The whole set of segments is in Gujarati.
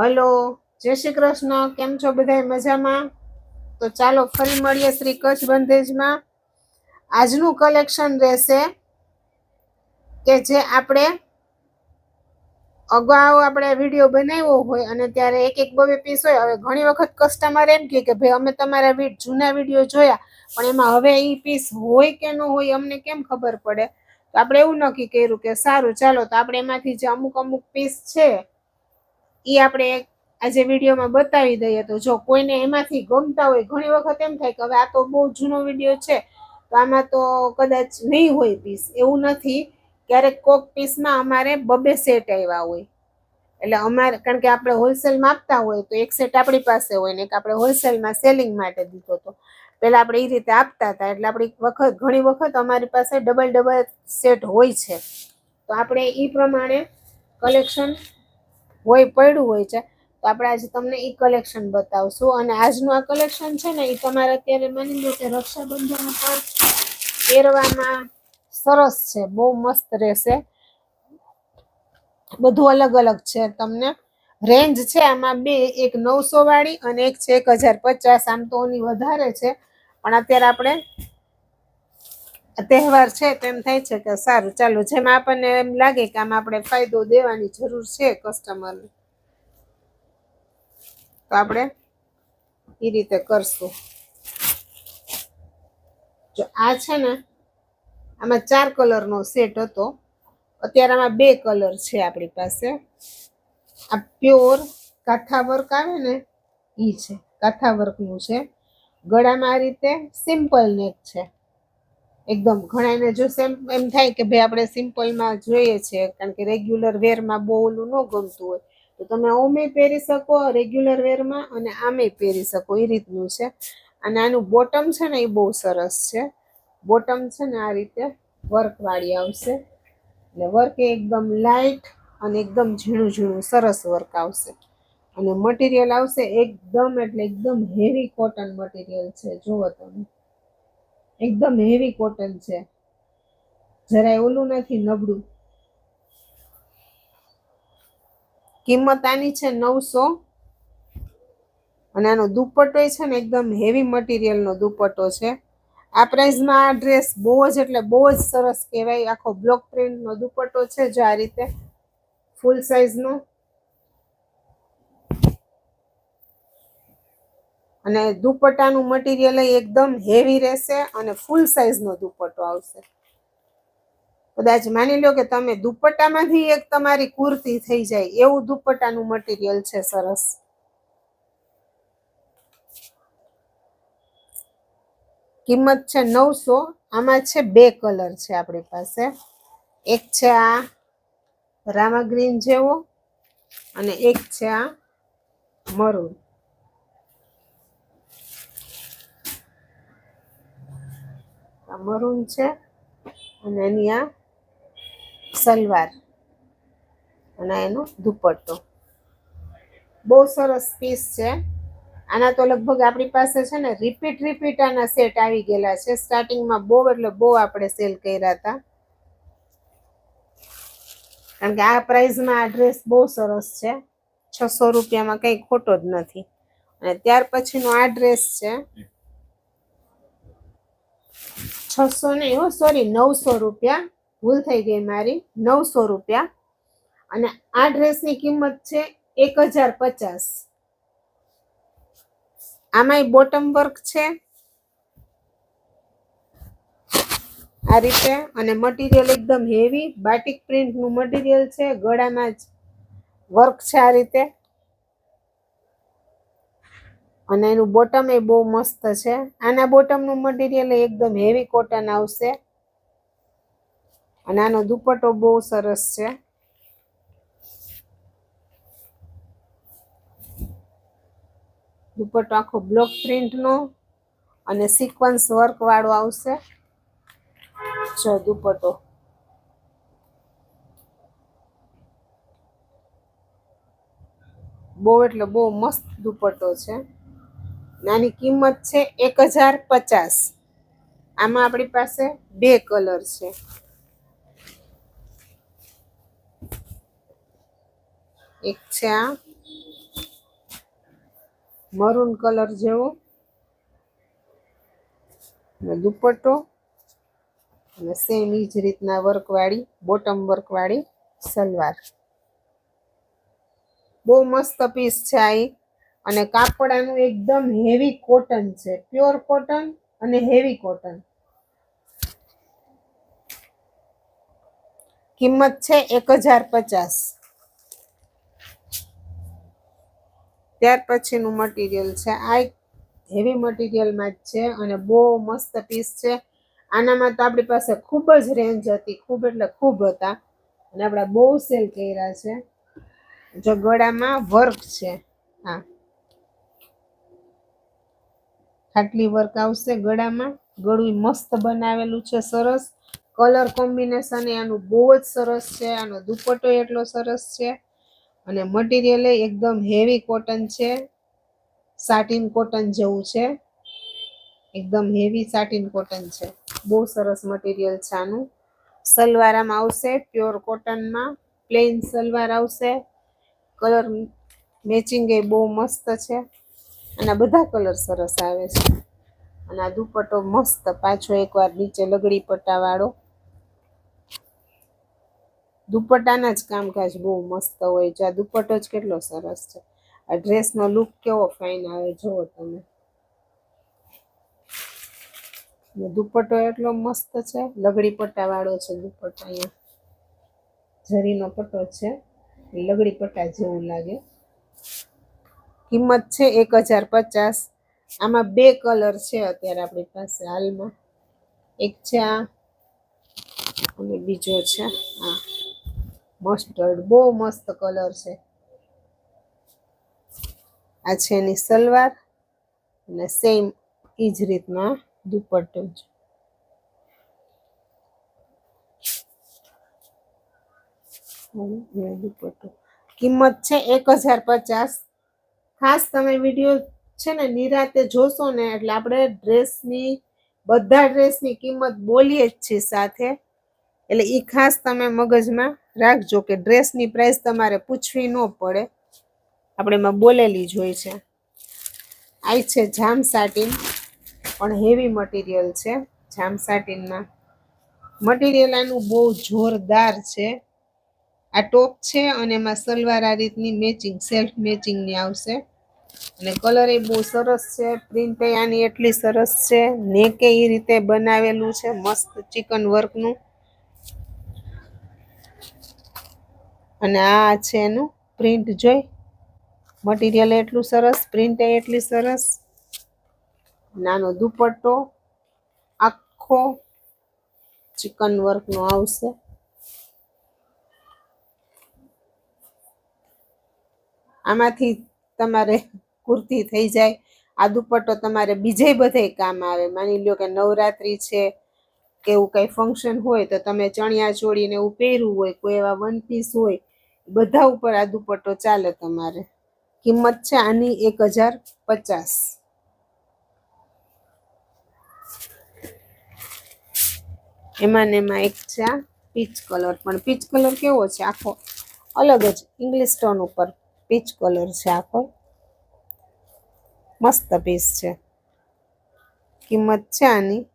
હલો, જય શ્રી કૃષ્ણ. કેમ છો બધા મજામાં? તો ચાલો ફરી મળીએ શ્રી કચ્છ બંધેજમાં. આજનું કલેક્શન રહેશે કે જે આપણે અગાઉ આપણે વીડિયો બનાવ્યો હોય અને ત્યારે એક એક બબે પીસ હોય. હવે ઘણી વખત કસ્ટમર એમ કહે કે, ભાઈ, અમે તમારા જૂના વીડિયો જોયા, પણ એમાં હવે એ પીસ હોય કે ન હોય અમને કેમ ખબર પડે? તો આપણે એવું નક્કી કર્યું કે સારું, ચાલો તો આપણે એમાંથી જે અમુક અમુક પીસ છે એ આપણે આજે વિડીયોમાં બતાવી દઈએ. તો જો કોઈને એમાંથી ગમતા હોય, ઘણી વખત એમ થાય કે હવે આ તો બહુ જૂનો વીડિયો છે, તો આમાં તો કદાચ નહીં હોય પીસ એવું નથી. ક્યારેક કોક પીસમાં અમારે બબે સેટ આવ્યા હોય. એટલે અમારે, કારણ કે આપણે હોલસેલમાં આપતા હોય, તો એક સેટ આપણી પાસે હોય ને એક આપણે હોલસેલમાં સેલિંગ માટે દીધો હતો પહેલાં આપણે એ રીતે આપતા હતા, એટલે આપણી વખત, ઘણી વખત અમારી પાસે ડબલ ડબલ સેટ હોય છે. તો આપણે એ પ્રમાણે કલેક્શન હોય, પડ્યું હોય છે, તો આપણે આજે તમને એ કલેક્શન બતાવશું. અને આજનું આ કલેક્શન છે ને એ તમારે અત્યારે માની લો કે રક્ષાબંધન પર પહેરવામાં સરસ છે, બહુ મસ્ત રહેશે. બધું અલગ અલગ છે તમને. રેન્જ છે આમાં બે, એક નવસો વાળી અને એક છે એક હજાર પચાસ. આમ તો ઓની વધારે છે. પણ અત્યારે આપણે તહેવાર છે તો એમ થાય છે કે સારું, ચાલો, જેમાં આપણને એમ લાગે કે આમાં આપણે ફાયદો દેવાની જરૂર છે કસ્ટમરને તો આપણે એ રીતે કરશું. જો આ છે ને, આમાં ચાર કલરનો સેટ હતો. અત્યારે આમાં બે કલર છે આપણી પાસે. આ પ્યોર કાથા વર્ક આવે ને એ છે કાથા વર્કનું છે. ગળામાં આ રીતે સિમ્પલ નેક છે. એકદમ ઘણાને જો સેમ એમ થાય કે ભાઈ આપણે સિમ્પલમાં જોઈએ છે, કારણ કે રેગ્યુલર વેરમાં બહુ ઓલું ન ગમતું હોય, તો તમે ઓમે પહેરી શકો રેગ્યુલર વેરમાં અને આમે પહેરી શકો એ રીતનું છે. અને આનું બોટમ છે ને એ બહુ સરસ છે. બોટમ છે ને આ રીતે વર્કવાળી આવશે. એટલે વર્ક એ એકદમ લાઇટ અને એકદમ ઝીણું ઝીણું સરસ વર્ક આવશે. અને મટીરિયલ આવશે એકદમ એટલે એકદમ હેવી કોટન મટીરિયલ છે, જુઓ તમે. એકદમ હેવી કોટન છે. જરાય ઓલું નથી, નબળું. કિંમત આની છે નવસો અને આનો દુપટ્ટો છે ને એકદમ હેવી મટીરિયલનો દુપટ્ટો છે. આ પ્રાઇઝમાં આ ડ્રેસ બહુ જ એટલે બહુ જ સરસ કહેવાય. આખો બ્લોક પ્રિન્ટનો દુપટ્ટો છે જો આ રીતે. ફૂલ સાઇઝનો અને દુપટ્ટાનું મટીરિયલ એકદમ હેવી રહેશે અને ફૂલ સાઇઝનો દુપટ્ટો આવશે. કદાચ માની લો કે તમે દુપટ્ટામાંથી એક તમારી કુર્તી થઈ જાય, એવું દુપટ્ટાનું મટીરિયલ છે સરસ. કિંમત છે નવસો, આમાં છે બે કલર છે આપણી પાસે. એક છે આ રામા ગ્રીન જેવો અને એક છે આ મરૂન. આ મરૂન છે અને એની આ સલવાર અને એનો દુપટ્ટો. બહુ સરસ પીસ છે. આના તો લગભગ આપણી પાસે છે ને રિપીટ રિપીટ આના સેટ આવી ગયેલા છે. સ્ટાર્ટિંગમાં બહુ એટલે બહુ આપણે સેલ કર્યા હતા. કારણ કે આ પ્રાઇઝમાં આ ડ્રેસ બહુ સરસ છે. છસો રૂપિયામાં કંઈ ખોટો જ નથી. અને ત્યાર પછીનો આ ડ્રેસ છે. છસો નહીં હો સોરી નવસો રૂપિયા. ભૂલ થઈ ગઈ મારી. નવસો રૂપિયા. અને આ ડ્રેસની કિંમત છે એક હજાર પચાસ. આમાંય બોટમ વર્ક છે. આ રીતે અને મટીરિયલ એકદમ હેવી બાટિક પ્રિન્ટનું મટીરિયલ છે. ગળામાં જ વર્ક છે આ રીતે. અને એનું બોટમ એ બહુ મસ્ત છે. આના બોટમનું મટીરિયલ એકદમ હેવી કોટન આવશે. અને આનો દુપટ્ટો બહુ સરસ છે. દુપટ્ટો આખો બ્લોક પ્રિન્ટનો અને સિક્વન્સ વર્કવાળો આવશે. જો દુપટ્ટો. બહુ એટલે બહુ મસ્ત દુપટ્ટો છે. નાની કિંમત છે એક હજાર પચાસ. આમાં આપણી પાસે બે કલર છે. એક છે આ મરૂન કલર જેવો. અને દુપટ્ટો. અને સેમ ઈ જ રીતના વર્કવાળી બોટમ વર્કવાળી સલવાર. બહુ મસ્ત પીસ છે આ. અને કાપડ આનું એકદમ હેવી કોટન છે. પ્યોર કોટન અને હેવી કોટન કિંમત છે એક હજાર પચાસ. ત્યાર પછીનું મટીરિયલ છે. આ હેવી મટીરિયલમાં જ છે અને બહુ મસ્ત પીસ છે. આનામાં તો આપણી પાસે ખૂબ જ રેન્જ હતી, ખૂબ એટલે ખૂબ હતા. અને આપણે બહુ સેલ કર્યા છે. જો ગળામાં વર્ક છે. હા. ખાટલી વર્ક આવશે ગળામાં. ગળું મસ્ત બનાવેલું છે, સરસ. કલર કોમ્બિનેશન આનું બહુ જ સરસ છે, આનો દુપટ્ટો એટલો સરસ છે. અને મટીરિયલ એકદમ હેવી કોટન છે સાટિન કોટન જેવું છે. એકદમ હેવી સાટિન કોટન છે. બહુ સરસ મટીરિયલ છે આનું. સલવાર આમાં આવશે પ્યોર કોટનમાં પ્લેન સલવાર આવશે. કલર મેચિંગ એ બહુ મસ્ત છે. અને બધા કલર સરસ આવે છે. અને આ દુપટ્ટો મસ્ત પાછો એકવાર નીચે લગડી પટ્ટાવાળો. દુપટ્ટાના જ કામકાજ બહુ મસ્ત હોય છે. આ દુપટ્ટો જ કેટલો સરસ છે. આ ડ્રેસનો લુક કેવો ફાઇન આવે જુઓ તમે. દુપટ્ટો એટલો મસ્ત છે. લગડી પટ્ટાવાળો છે દુપટ્ટો અહીંયા. જરીનો પટ્ટો છે. લગડી પટ્ટા જેવું લાગે. કિંમત છે એક હજાર પચાસ. આમાં બે કલર છે અત્યારે આપણી પાસે હાલમાં. એક છે આ અને બીજો છે આ. મસ્ટર્ડ બહુ મસ્ત કલર છે. આ છે એની સલવાર અને સેમ એ જ રીતના દુપટ્ટો છે દુપટ્ટો. કિંમત છે એક હજાર પચાસ. ખાસ તમે વીડિયો છે ને નિરાતે જોશો ને એટલે આપણે ડ્રેસની બધા ડ્રેસની કિંમત બોલીએ જ છીએ સાથે. એટલે એ ખાસ તમે મગજમાં રાખજો કે ડ્રેસની પ્રાઇસ તમારે પૂછવી ન પડે. આપણે એમાં બોલેલી જ હોય છે. આ છે જામ સાટીન પણ હેવી મટીરિયલ છે. જામ સાટીનમાં મટીરિયલ આનું બહુ જોરદાર છે. આ ટોપ છે અને એમાં સલવાર આ રીતની મેચિંગ સેલ્ફ મેચિંગની આવશે. અને કલર એ બહુ સરસ છે. પ્રિન્ટ આની એટલી સરસ છે. નેકે એ રીતે બનાવેલું છે મસ્ત ચિકન વર્કનું અને આ છે એનું પ્રિન્ટ જોઈ. મટીરિયલ એટલું સરસ પ્રિન્ટ એટલી સરસ. નાનો દુપટ્ટો, આખો ચિકન વર્કનો આવશે. આમાંથી તમારે કુર્તી થઈ જાય. આ દુપટ્ટો તમારે બીજે બધે કામ આવે. માની લો કે નવરાત્રી છે, કે એવું કંઈ ફંક્શન હોય તો તમે ચણિયા ચોળીને એવું પહેરવું હોય, કોઈ એવા વન પીસ હોય બધા ઉપર આ દુપટ્ટો ચાલે તમારે. કિંમત છે આની એક હજાર પચાસ. એમાં ને એમાં એક છે પીચ કલર પણ પીચ કલર કેવો છે? આખો અલગ જ ઇંગ્લિશ ટોન ઉપર. પીચ કલર છે આખો મસ્ત પીસ છે. કિંમત છે આની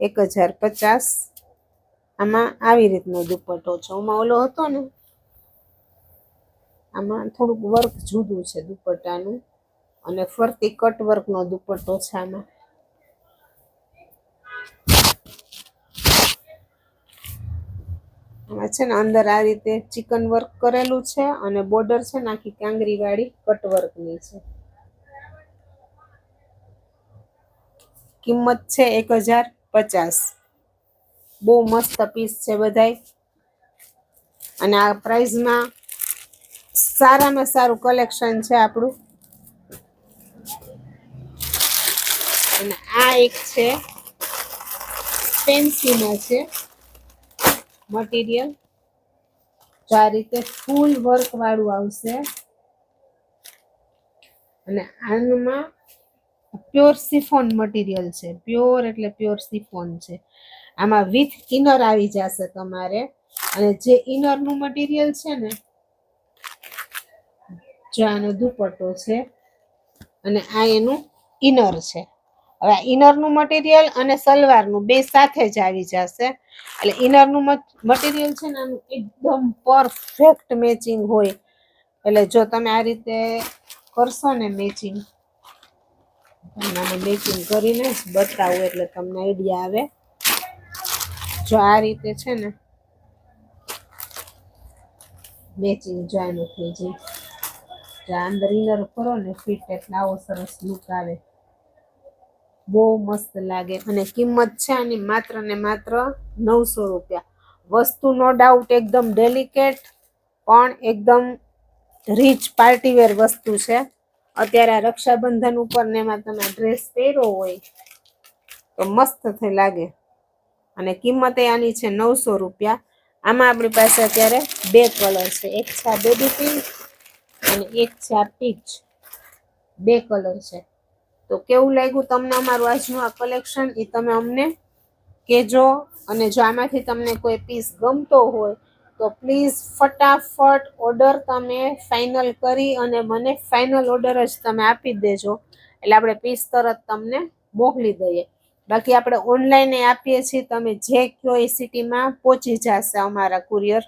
એક હજાર પચાસ. આમાં આવી રીતનો દુપટ્ટો છે. આમાં ઓલો હતો ને, આમાં થોડુંક વર્ક જુદું છે દુપટ્ટાનું. અને ફરતી કટ વર્કનો દુપટ્ટો છે આમાં. છે ને, અંદર આ રીતે ચિકન વર્ક કરેલું છે અને બોર્ડર છે ને આખી કાંગરી વાળી કટ વર્કની છે. કિંમત છે એક હજાર પચાસ. બહુ મસ્ત પીસ છે બધાય. અને આ પ્રાઇઝમાં સારામાં સારું કલેક્શન છે આપણું. અને આ એક છે ફેન્સીમાં છે. મટીરિયલ તો આ રીતે ફૂલ વર્ક વાળું આવશે. અને આનમાં પ્યોર સિફોન મટીરિયલ છે. પ્યોર એટલે પ્યોર સિફોન છે. આમાં વિથ ઇનર આવી જશે તમારે. અને જે ઇનરનું મટીરિયલ છે ને, જો આનો દુપટ્ટો છે, અને આ એનું ઇનર છે. હવે ઇનરનું મટીરિયલ અને સલવારનું બે સાથે જ આવી જશે. એટલે ઇનરનું મટીરિયલ છે ને, આનું એકદમ પરફેક્ટ મેચિંગ હોય. એટલે જો તમે આ રીતે કરશો ને મેચિંગ તમને મેચિંગ કરીને જ બતાવું, એટલે તમને આઈડિયા આવે. જો આ રીતે છે ને મેચિંગ જોઈનું થઈ જાય. અંદર ઇનર કરો ને ફિટ એટલે આવો સરસ લુક આવે. બહુ મસ્ત લાગે. અને કિંમત છે આની માત્ર ને માત્ર નવસો રૂપિયા. વસ્તુ નો ડાઉટ એકદમ ડેલિકેટ પણ એકદમ રીચ પાર્ટીવેર વસ્તુ છે. અત્યારે આ રક્ષાબંધન ઉપર ને એમાં તમે ડ્રેસ પહેર્યો હોય, તો મસ્ત થઈ લાગે. અને કિંમત આની છે નવસો રૂપિયા. આમાં આપણી પાસે અત્યારે બે કલર છે. એક છે બેબી પિંક અને એક છે આ પીચ બે કલર છે. તો કેવું લાગ્યું તમને અમારું આજનું આ કલેક્શન એ તમે અમને કહેજો. અને જો આમાંથી તમને કોઈ પીસ ગમતો હોય, તો પ્લીઝ ફટાફટ ઓર્ડર તમે ફાઇનલ કરી અને મને ફાઇનલ ઓર્ડર જ તમે આપી દેજો. એટલે આપણે પીસ તરત તમને મોકલી દઈએ. બાકી આપણે ઓનલાઈન આપીએ છીએ, તમે જે કહો એ સિટીમાં પહોંચી જશે અમારા કુરિયર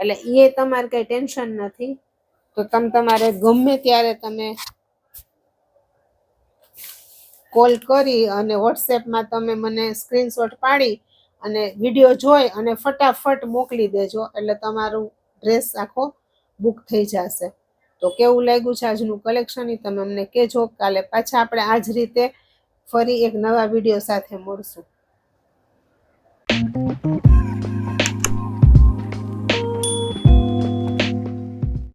એટલે એ તમારે કંઈ ટેન્શન નથી. તો તમે તમારે ગમે ત્યારે તમે કોલ કરી અને વોટ્સએપમાં તમે મને સ્ક્રીનશોટ પાડી અને વીડિયો જોઈ અને ફટાફટ મોકલી દેજો. એટલે તમારું ડ્રેસ આખો બુક થઈ જશે. તો કેવું લાગ્યું છે આજનું કલેક્શન એ તમે અમને કહેજો. કાલે પાછા આપણે આ જ રીતે ફરી એક નવા વીડિયો સાથે મળશું.